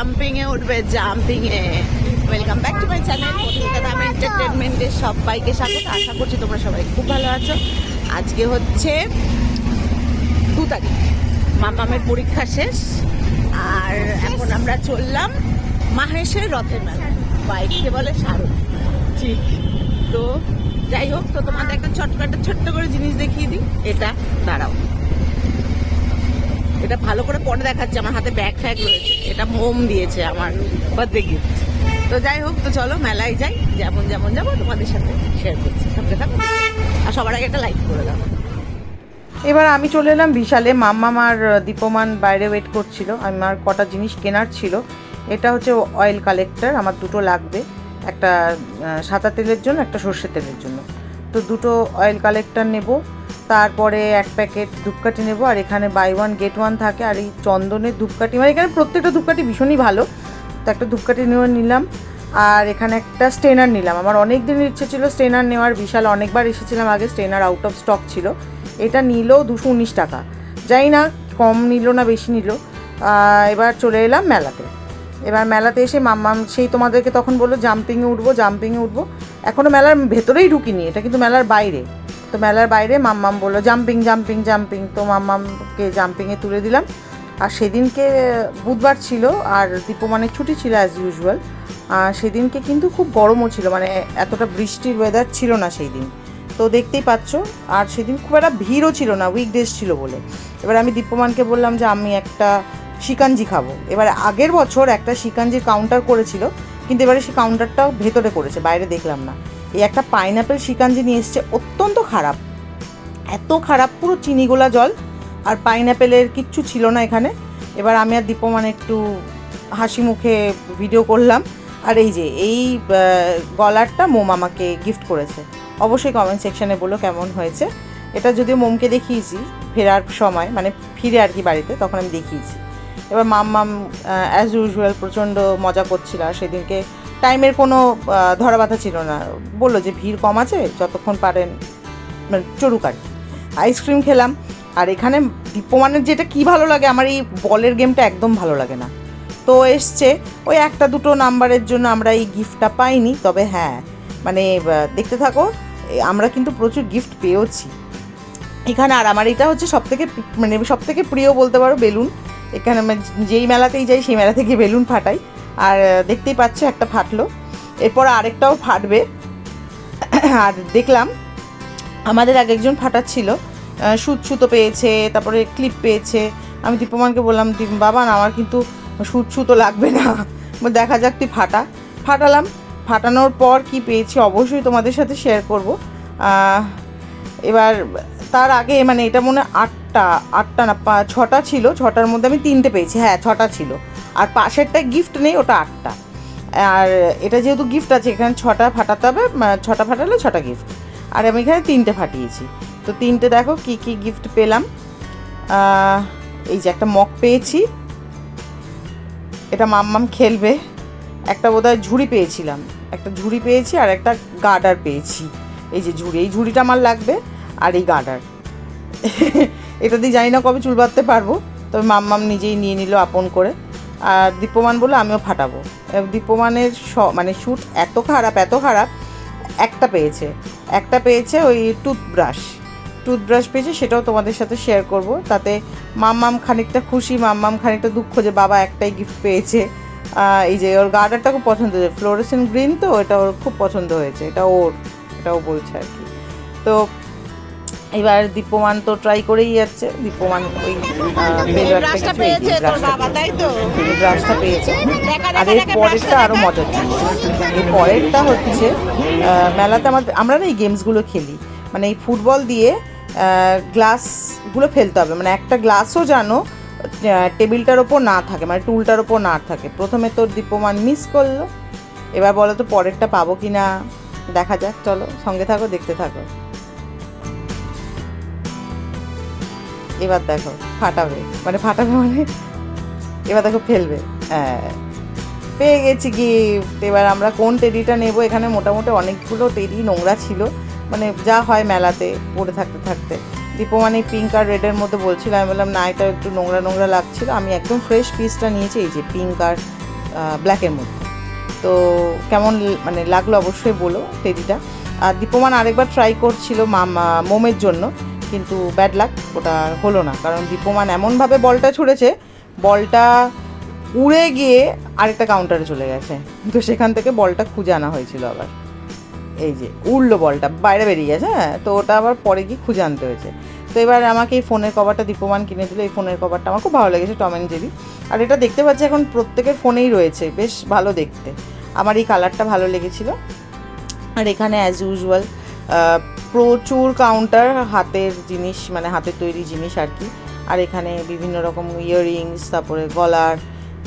Jumping এ উঠবে jumping A welcome back to my channel Kolkata এন্টারটেনমেন্টের সবাইকে স্বাগত। আশা করছি তোমরা সবাই খুব ভালো আছো। আজকে হচ্ছে দু তারিখ মামামের পরীক্ষা শেষ। আর এখন আমরা চললাম মাহেশের রথের মেলা বাইককে বলে শাহরুখ ঠিক। তো যাই হোক তো তোমাদের একটা চটকাটা ছোট্ট করে জিনিস দেখিয়ে দিই। এটা দাঁড়াও। এটা ভালো করে পরে দেখাচ্ছে, আমার হাতে ব্যাগ ফ্যাগ রয়েছে। এটা মোম দিয়েছে আমার বার্থডে গিফট তো যাই হোক, তো চলো মেলায় যাই, যেমন যেমন যাব, তোমাদের সাথে শেয়ার করছি। সঙ্গে থাকো। আর সবার আগে একটা লাইক করে দাও। এবার আমি চলে এলাম বিশালে। মাম্মাম আর দীপমান বাইরে ওয়েট করছিল। আমার কটা জিনিস কেনার ছিল। এটা হচ্ছে অয়েল কালেক্টর আমার দুটো লাগবে। একটা সাদা তেলের জন্য, একটা সর্ষের তেলের জন্য। তো দুটো অয়েল কালেক্টর নেব। তারপরে এক প্যাকেট ধূপকাঠি নেব, আর এখানে বাই ওয়ান গেট ওয়ান থাকে, আর এই চন্দনের ধূপকাঠি। মানে এখানে প্রত্যেকটা ধূপকাঠি ভীষণই ভালো। তো একটা ধূপকাঠি নিয়ে নিলাম, আর এখানে একটা স্টেনার নিলাম। আমার অনেক দিনের ইচ্ছে ছিল স্টেনার নেওয়ার, বিশাল অনেকবার এসেছিলাম আগে স্টেনার আউট অফ স্টক ছিল। এটা নিল দুশো উনিশ টাকা। যাই না, কম নিল না, বেশি নিল। এবার চলে এলাম মেলাতে। এবার মেলাতে এসে মাম্মাম, সেই তোমাদেরকে তখন বলল, জাম্পিংয়ে উঠবো জাম্পিংয়ে উঠবো। এখনও মেলার ভেতরেই ঢুকিনি, এটা কিন্তু মেলার বাইরে। তো মেলার বাইরে মাম্মাম বলল, জাম্পিং জাম্পিং জাম্পিং। তো মাম্মামকে জাম্পিংয়ে তুলে দিলাম। আর সেদিনকে বুধবার ছিল আর দীপমানের ছুটি ছিল অ্যাজ ইউজুয়াল সেদিনকে কিন্তু খুব গরমও ছিল মানে এতটা বৃষ্টির ওয়েদার ছিল না সেই দিন তো দেখতেই পাচ্ছ, আর সেদিন খুব একটা ভিড়ও ছিল না উইকডেজ ছিল বলে। এবার আমি দীপ্যমানকে বললাম যে, আমি একটা শিকাঞ্জি খাব। এবার আগের বছর একটা শিকাঞ্জির কাউন্টার করেছিল, কিন্তু এবারে সেই কাউন্টারটাও ভেতরে করেছে, বাইরে দেখলাম না। এই একটা পাইনাপেল শিকাঞ্জি নিয়ে এসছে, অত্যন্ত খারাপ। এত খারাপ, পুরো চিনিগোলা জল। আর পাইনাপেলের কিচ্ছু ছিল না এখানে। এবার আমি আর দীপমান একটু হাসি মুখে ভিডিও করলাম। আর এই যে, এই গলারটা মোম আমাকে গিফট করেছে। অবশ্যই কমেন্ট সেকশনে বলো কেমন হয়েছে। এটা যদিও মোমকে দেখিয়েছি, ফেরার সময় মানে ফিরে আর কি বাড়িতে, তখন আমি দেখিয়েছি। এবার মাম মাম অ্যাজ ইউজুয়াল প্রচণ্ড মজা করছিল আর সেদিনকে টাইমের কোনো ধরা বাঁধা ছিল না। বলল যে ভিড় কম আছে, যতক্ষণ পারেন মানে চড়ুক আর আইসক্রিম খেলাম, আর এখানে দীপ্যমানের যেটা কি ভালো লাগে, আমার এই বলের গেমটা একদম ভালো লাগে না। তো এসছে, ওই একটা দুটো নাম্বারের জন্য আমরা এই গিফটটা পাইনি, তবে হ্যাঁ মানে দেখতে থাকো আমরা কিন্তু প্রচুর গিফট পেয়েওছি। এখানে আর আমার এটা হচ্ছে সব থেকে মানে সব থেকে প্রিয় বলতে পারো বেলুন। এখানে আমি যেই মেলাতেই যাই সেই মেলা থেকে বেলুন ফাটাই। আর দেখতেই পাচ্ছ একটা ফাটলো। এরপর আরেকটাও ফাটবে। আর দেখলাম আমাদের এক একজন ফাটাচ্ছিল। সুত সুতো পেয়েছে তারপরে ক্লিপ পেয়েছে। আমি দীপমানকে বললাম "দীপ, বাবা না আমার কিন্তু সুত সুতো লাগবে না। দেখা যাক তুই ফাটা। ফাটালাম। ফাটানোর পর কি পেয়েছি অবশ্যই তোমাদের সাথে শেয়ার করব। এবার তার আগে মানে এটা মনে হয় আটটা আটটা না, পা- ছটা ছিল, ছটার মধ্যে আমি তিনটে পেয়েছি। হ্যাঁ ছটা ছিল। আর পাশেরটা গিফট নেই, ওটা আটটা। আর এটা যেহেতু গিফট আছে, এখানে ছটা ফাটাতে হবে ছটা ফাটালে ছটা গিফট আর আমি এখানে তিনটে ফাটিয়েছি। তো তিনটে দেখো কি কি গিফট পেলাম। এই যে একটা মগ পেয়েছি। এটা মাম্মাম খেলবে। একটা বোধহয় ঝুড়ি পেয়েছিলাম। একটা ঝুড়ি পেয়েছি আর একটা গার্ডার পেয়েছি। এই যে ঝুড়ি, এই ঝুড়িটা আমার লাগবে আর এই গার্ডার এটা দিয়ে জানি না কবে চুল বাঁধতে পারব, তবে মাম্মাম নিজেই নিয়ে নিল আপন করে। আর দীপ্যমান বলে আমিও ফাটাবো। দীপ্যমানের স মানে শ্যুট এত খারাপ এত খারাপ, একটা পেয়েছে। একটা পেয়েছে ওই টুথব্রাশ। টুথব্রাশ পেয়েছে, সেটাও তোমাদের সাথে শেয়ার করব। তাতে মাম্মাম খানিকটা খুশি, মাম্মাম খানিকটা দুঃখ যে বাবা একটাই গিফট পেয়েছে। এই যে ওর গার্ডারটা খুব পছন্দ হয়েছে। ফ্লোরেসেন্ট গ্রিন তো এটা ওর খুব পছন্দ হয়েছে। এটা ওর এটাও বলছে আর কি। তো এবার দীপ্যমান তো ট্রাই করেই যাচ্ছে। দীপ্যমান ওই ব্রাশটা পেয়েছে তোর বাবা তাই তো? ব্রাশটা পেয়েছে। আর এর পরেরটা আরও মজার এর পরেরটা হচ্ছে মেলাতে আমাদের আমরা না এই গেমসগুলো খেলি। মানে এই ফুটবল দিয়ে গ্লাসগুলো ফেলতে হবে। মানে একটা গ্লাসও জানো টেবিলটার ওপর না থাকে মানে টুলটার ওপর না থাকে। প্রথমে তোর দীপমান মিস করল। এবার বলো তো পরেরটা পাবো কি না দেখা যাক চলো সঙ্গে থাকো দেখতে থাকো। এবার দেখো, ফাটাবে। মানে ফাটাবে মানে এবার দেখো ফেলবে। হ্যাঁ। পেয়ে গেছি গিফট এবার আমরা কোন টেডিটা নেব? এখানে মোটামুটি অনেকগুলো টেডি নোংরা ছিল। মানে যা হয় মেলাতে, পড়ে থাকতে থাকতে। দীপমান এই পিঙ্ক আর রেডের মধ্যে বলছিল, আমি বললাম, না, এটা একটু নোংরা নোংরা লাগছিল। আমি একদম ফ্রেশ পিসটা নিয়েছি, এই যে পিঙ্ক আর ব্ল্যাকের মধ্যে। তো কেমন মানে লাগল অবশ্যই বলো টেডিটা আর দীপমান আরেকবার ট্রাই করছিল মামা মোমের জন্য। কিন্তু ব্যাড লাক ওটা হলো না। কারণ দীপমান এমনভাবে বলটা ছুঁড়েছে, বলটা উড়ে গিয়ে আরেকটা কাউন্টারে চলে গেছে। তো সেখান থেকে বলটা খুঁজে আনা হয়েছিল আবার। এই যে, উড়লো বলটা, বাইরে বেরিয়ে গেছে হ্যাঁ? তো ওটা আবার পরে গিয়ে খুঁজে আনতে হয়েছে। তো এবার আমাকে এই ফোনের কভারটা দীপমান কিনে দিল। এই ফোনের কভারটা আমার খুব ভালো লেগেছে টম অ্যান্ড জেরি আর এটা দেখতে পাচ্ছি এখন প্রত্যেকের ফোনেই রয়েছে, বেশ ভালো দেখতে। আমার এই কালারটা ভালো লেগেছিলো। আর এখানে অ্যাজ ইউজুয়াল প্রচুর কাউন্টার হাতের জিনিস মানে হাতের তৈরি জিনিস আর কি। আর এখানে বিভিন্ন রকম ইয়াররিংস তারপরে গলার,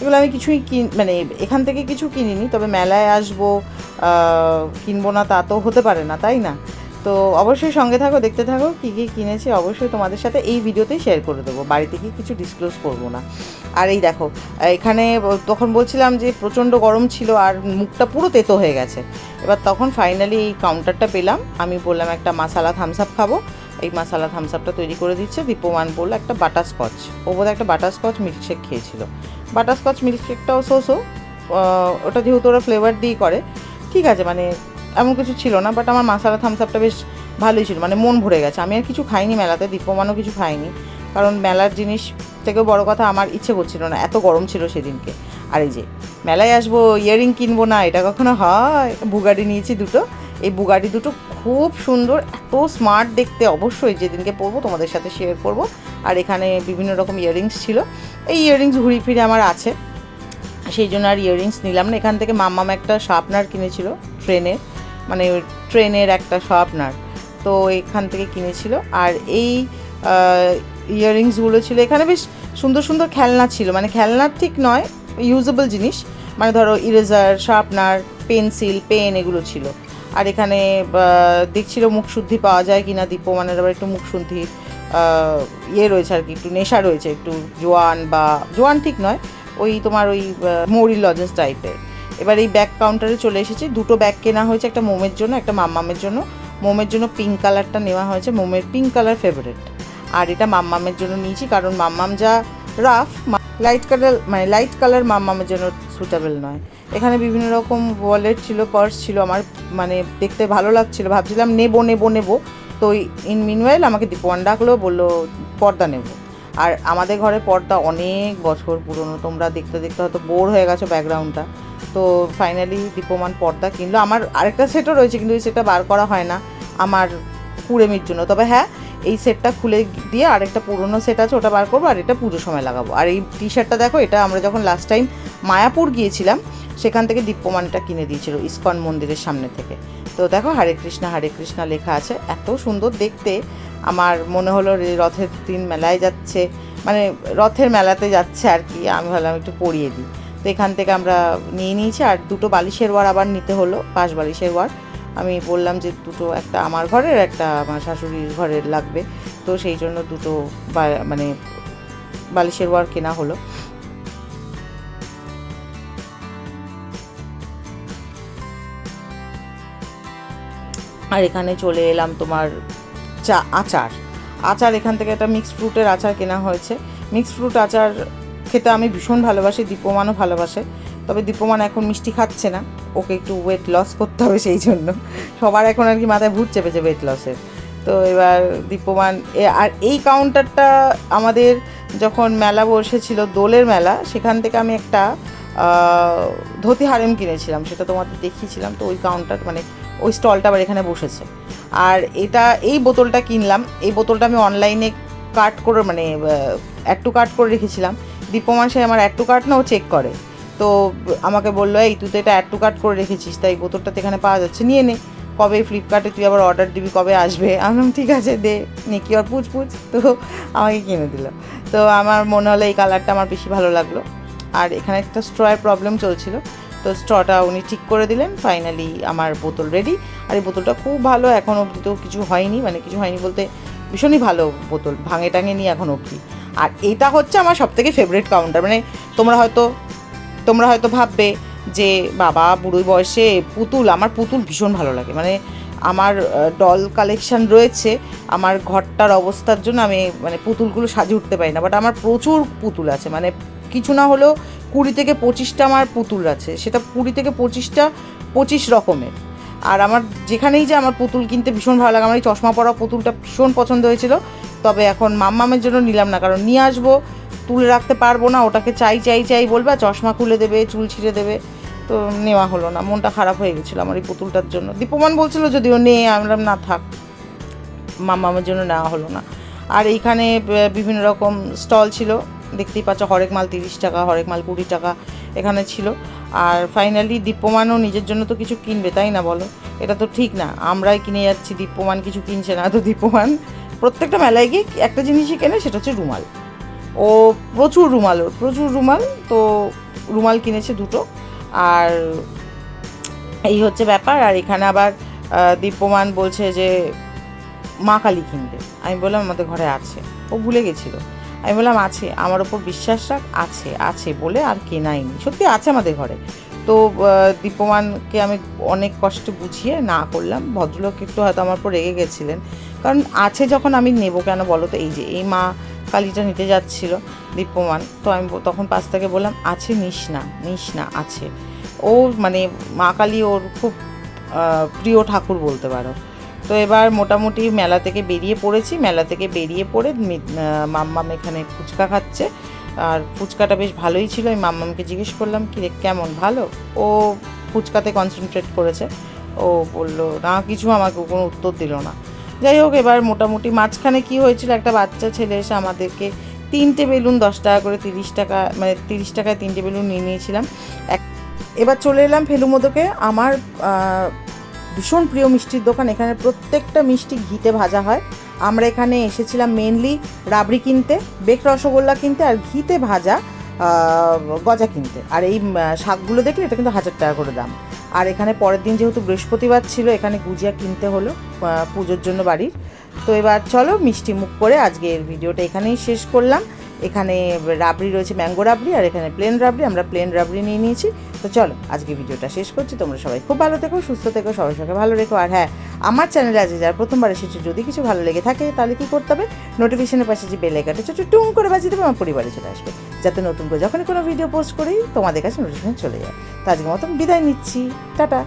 এগুলো আমি কিছুই কিন মানে এখান থেকে কিছু কিনিনি, তবে মেলায় আসব কিনবো না তা তো হতে পারে না, তাই না? তো অবশ্যই সঙ্গে থাকো, দেখতে থাকো কী কী কিনেছি। অবশ্যই তোমাদের সাথে এই ভিডিওতেই শেয়ার করে দেবো। বাড়িতে গিয়ে কিছু ডিসক্লোজ করব না। আর এই দেখো, এখানে তখন বলছিলাম যে প্রচণ্ড গরম ছিল আর মুখটা পুরো তেতো হয়ে গেছে। এবার তখন ফাইনালি এই কাউন্টারটা পেলাম। আমি বললাম একটা মাসালা থামস আপ খাব। এই মাসালা থামস আপটা তৈরি করে দিচ্ছে দীপমান বলল একটা বাটার স্কচ ও বোধহয় একটা বাটার স্কচ মিল্কশেক খেয়েছিল। বাটার স্কচ মিল্কশেকটাও সো সো ওটা যেহেতু ওরা ফ্লেভার দিয়ে করে, ঠিক আছে মানে এমন কিছু ছিল না বাট আমার মাসালা থামস আপটা বেশ ভালোই ছিল। মানে মন ভরে গেছে। আমি আর কিছু খাইনি মেলাতে দীপমানও কিছু খাইনি কারণ মেলার জিনিস থেকেও বড় কথা, আমার ইচ্ছে করছিল না। এত গরম ছিল সেদিনকে। আর এই যে, মেলায় আসব ইয়ারিং কিনবো না, এটা কখনো হয়? বুগাডি নিয়েছি দুটো। এই বুগাডি দুটো খুব সুন্দর, এত স্মার্ট দেখতে। অবশ্যই যেদিনকে পরবো, তোমাদের সাথে শেয়ার করব। আর এখানে বিভিন্ন রকম ইয়াররিংস ছিল। এই ইয়াররিংস ঘুরি ফিরে আমার আছে। সেই জন্য আর ইয়াররিংস নিলাম না। এখান থেকে মাম্মাম একটা শার্পনার কিনেছিল ট্রেনের মানে ট্রেনের একটা শার্পনার তো এখান থেকে কিনেছিল। আর এই ইয়াররিংসগুলো ছিল। এখানে বেশ সুন্দর সুন্দর খেলনা ছিল। মানে খেলনার ঠিক নয় ইউজেবল জিনিস। মানে ধরো ইরেজার শার্পনার পেন্সিল পেন এগুলো ছিল। আর এখানে দেখছিল মুখ শুদ্ধি পাওয়া যায় কিনা দীপমানের আবার একটু মুখ শুদ্ধির আহ, ইয়ে রয়েছে আর কি একটু নেশা রয়েছে একটু জোয়ান বা জোয়ান ঠিক নয় ওই তোমার ওই মৌরি লজেন্স টাইপের এবার এই ব্যাগ কাউন্টারে চলে এসেছি। দুটো ব্যাগ কেনা হয়েছে, একটা মোমের জন্য, একটা মাম্মামের জন্য। মোমের জন্য পিঙ্ক কালারটা নেওয়া হয়েছে, মোমের পিঙ্ক কালার ফেভারেট আর এটা মাম্মামের জন্য নিয়েছি, কারণ মাম্মাম যা রাফ লাইট কালার মানে লাইট কালার মাম্মামের জন্য সুটেবল নয়। এখানে বিভিন্ন রকম ওয়ালেট ছিল পার্স ছিল, আমার মানে দেখতে ভালো লাগছিল। ভাবছিলাম নেব নেব নেব। তো ইন মিনওয়েল আমাকে দীপন ডাকলো, বলল, পর্দা নেব। আর আমাদের ঘরে পর্দা অনেক বছর পুরনো, তোমরা দেখতে দেখতে হয়তো বোর হয়ে গেছো ব্যাকগ্রাউন্ডটা তো ফাইনালি দীপমান পর্দা কিনলো। আমার আরেকটা সেটও রয়েছে কিন্তু এই সেটটা বার করা হয় না আমার কুড়েমির জন্য। তবে হ্যাঁ এই সেটটা খুলে দিয়ে আরেকটা পুরনো সেট আছে, ওটা বার করব আর এটা পুজোর সময় লাগাবো। আর এই টি শার্টটা দেখো, এটা আমরা যখন লাস্ট টাইম মায়াপুর গিয়েছিলাম, সেখান থেকে দীপ্যমানটা কিনে দিয়েছিল, ইস্কন মন্দিরের সামনে থেকে। তো দেখো, হরে কৃষ্ণা হরে কৃষ্ণা লেখা আছে। এত সুন্দর দেখতে। আমার মনে হলো রথের দিন মেলায় যাচ্ছে মানে রথের মেলাতে যাচ্ছে আর কি। আমি ভাবলাম একটু পরিয়ে দিই। তো এখান থেকে আমরা নিয়ে নিয়েছি। আর দুটো বালিশের ওয়ার আবার নিতে হলো, পাঁচ বালিশের ওয়ার। আমি বললাম যে দুটো একটা আমার ঘরের, একটা আমার শাশুড়ির ঘরের লাগবে। তো সেই জন্য দুটো মানে বালিশের ওয়ার কেনা হলো। আর এখানে চলে এলাম তোমার চা, আচার। আচার, এখান থেকে একটা মিক্সড ফ্রুটের আচার কেনা হয়েছে। মিক্সড ফ্রুট আচার খেতে আমি ভীষণ ভালোবাসি, দীপমানও ভালোবাসে। তবে দীপমান এখন মিষ্টি খাচ্ছে না, ওকে একটু ওয়েট লস করতে হবে সেই জন্য। সবার এখন আর কি মাথায় ভূত চেপেছে ওয়েট লসের তো এবার দীপমান আর এই কাউন্টারটা আমাদের যখন মেলা বসেছিল, দোলের মেলা, সেখান থেকে আমি একটা ধুতি হারেম কিনেছিলাম, সেটা তোমাদের দেখিয়েছিলাম। তো ওই কাউন্টার মানে ওই স্টলটা আবার এখানে বসেছে। আর এটা, এই বোতলটা কিনলাম, এই বোতলটা আমি অনলাইনে কাট করে মানে অ্যাড টু কাট করে রেখেছিলাম। দীপমান সে আমার অ্যাড টু কাট না, ও চেক করে। তো আমাকে বলল, এই, তুই তো এটা অ্যাড টু কাট করে রেখেছিস, তাই বোতলটা তো এখানে পাওয়া যাচ্ছে, নিয়ে নে। কবে ফ্লিপকার্টে তুই আবার অর্ডার দিবি, কবে আসবে? আমি ঠিক আছে, দে নিকি আর পুচ পুচ তো আমাকে কিনে দিল। তো আমার মনে হলো এই কালারটা আমার বেশি ভালো লাগল। আর এখানে একটা স্ট্রয়ের প্রবলেম চলছিল। তো স্ট্রটা উনি ঠিক করে দিলেন ফাইনালি আমার বোতল রেডি আর এই বোতলটা খুব ভালো, এখন অবধি তো কিছু হয়নি মানে কিছু হয়নি বলতে ভীষণই ভালো বোতল ভাঙে টাঙে নি এখন অবধি। আর এটা হচ্ছে আমার সবথেকে ফেভারিট কাউন্টার মানে তোমরা হয়তো তোমরা হয়তো ভাববে যে বাবা বুড়ো বয়সে পুতুল, আমার পুতুল ভীষণ ভালো লাগে। মানে আমার ডল কালেকশন রয়েছে, আমার ঘরটার অবস্থার জন্য আমি মানে পুতুলগুলো সাজিয়ে উঠতে পারি না বাট আমার প্রচুর পুতুল আছে। মানে কিছু না হলেও কুড়ি থেকে পঁচিশটা আমার পুতুল আছে, সেটা কুড়ি থেকে পঁচিশটা পঁচিশ রকমের। আর আমার যেখানেই যে আমার পুতুল কিনতে ভীষণ ভালো লাগে, আমার এই চশমা পরা পুতুলটা ভীষণ পছন্দ হয়েছিল। তবে এখন মাম্মামের জন্য নিলাম না, কারণ নিয়ে আসব, তুলে রাখতে পারব না, ওটাকে চাই চাই চাই বলবে চশমা খুলে দেবে, চুল ছিঁড়ে দেবে। তো নেওয়া হলো না, মনটা খারাপ হয়ে গেছিল আমার এই পুতুলটার জন্য। দীপমান বলছিল যদিও নে আমরা না থাক মামামের জন্য নেওয়া হলো না। আর এইখানে বিভিন্ন রকম স্টল ছিল, দেখতেই পাচ্ছ, হরেক মাল তিরিশ টাকা, হরেক মাল কুড়ি টাকা এখানে ছিল। আর ফাইনালি দীপ্যমানও নিজের জন্য তো কিছু কিনবে, তাই না বলো? এটা তো ঠিক না, আমরাই কিনে যাচ্ছি, দীপ্যমান কিছু কিনছে না তো দীপ্যমান। প্রত্যেকটা মেলায় গিয়ে একটা জিনিসই কেনে, সেটা হচ্ছে রুমাল। ও প্রচুর রুমাল, ওর প্রচুর রুমাল, তো রুমাল কিনেছে দুটো। আর এই হচ্ছে ব্যাপার, আর এখানে আবার দীপ্যমান বলছে যে মা কালী কিনবে। আমি বললাম, আমাদের ঘরে আছে। ও ভুলে গেছিল। আমি বললাম, আছে, আমার ওপর বিশ্বাস রাখ, আছে আছে বলে আর কেনাইনি সত্যি আছে আমাদের ঘরে। তো দীপমানকে আমি অনেক কষ্টে বুঝিয়ে না করলাম। ভদ্রলোক একটু হয়তো আমার উপর রেগে গেছিলেন। কারণ আছে যখন আমি নেব কেন বলো তো? এই যে, এই মা কালীটা নিতে যাচ্ছিল দীপ্যমান তো আমি তখন পাশ থেকে বললাম, আছে, নিস না নিস না, আছে। ও মানে মা কালী ওর খুব প্রিয় ঠাকুর বলতে পারো। তো এবার মোটামুটি মেলা থেকে বেরিয়ে পড়েছি। মেলা থেকে বেরিয়ে পড়ে মাম্মাম এখানে ফুচকা খাচ্ছে। আর ফুচকাটা বেশ ভালোই ছিল। আমি মাম্মামকে জিজ্ঞেস করলাম কি কেমন? ভালো? ও ফুচকাতে কনসেন্ট্রেট করেছে। ও বলল, না, কিছু আমাকে কোনো উত্তর দিল না। যাই হোক, এবার মোটামুটি মাঝখানে কি হয়েছিল, একটা বাচ্চা ছেলে এসে আমাদেরকে তিনটে বেলুন, দশ টাকা করে তিরিশ টাকা মানে তিরিশ টাকায় তিনটে বেলুন নিয়ে নিয়েছিলাম। এক, এবার চলে এলাম ফেলুমোদকে। আমার ভীষণ প্রিয় মিষ্টির দোকান। এখানে প্রত্যেকটা মিষ্টি ঘিতে ভাজা হয়। আমরা এখানে এসেছিলাম মেনলি রাবড়ি কিনতে, বেক রসগোল্লা কিনতে আর ঘিতে ভাজা গজা কিনতে। আর এই শাকগুলো দেখলে এটা কিন্তু হাজার টাকা করে দাম। আর এখানে পরের দিন যেহেতু বৃহস্পতিবার ছিল, এখানে গুজিয়া কিনতে হলো পুজোর জন্য বাড়ির। তো এবার চলো মিষ্টি মুখ করে আজকে এর ভিডিওটা এখানেই শেষ করলাম। এখানে রাবড়ি রয়েছে, ম্যাঙ্গো রাবড়ি, আর এখানে প্লেন রাবড়ি। আমরা প্লেন রাবড়ি নিয়ে নিয়েছি। তো চলো, আজকে ভিডিওটা শেষ করছি। তোমরা সবাই খুব ভালো থেকো, সুস্থ থেকো, সবাই সবাই ভালো রেখো। আর হ্যাঁ আমার চ্যানেলে আজকে যারা প্রথমবার এসেছে, যদি কিছু ভালো লেগে থাকে, তাহলে কি করতে হবে? নোটিফিকেশনের পাশে যে বেলে কাটে ছোটো টুং করে বাজিয়ে দেবে, আমার পরিবারে চলে আসবে। যাতে নতুন করে যখনই কোনো ভিডিও পোস্ট করি, তোমাদের কাছে নোটিফিকেশন চলে যায়। তো আজকে মতন বিদায় নিচ্ছি। টাটা।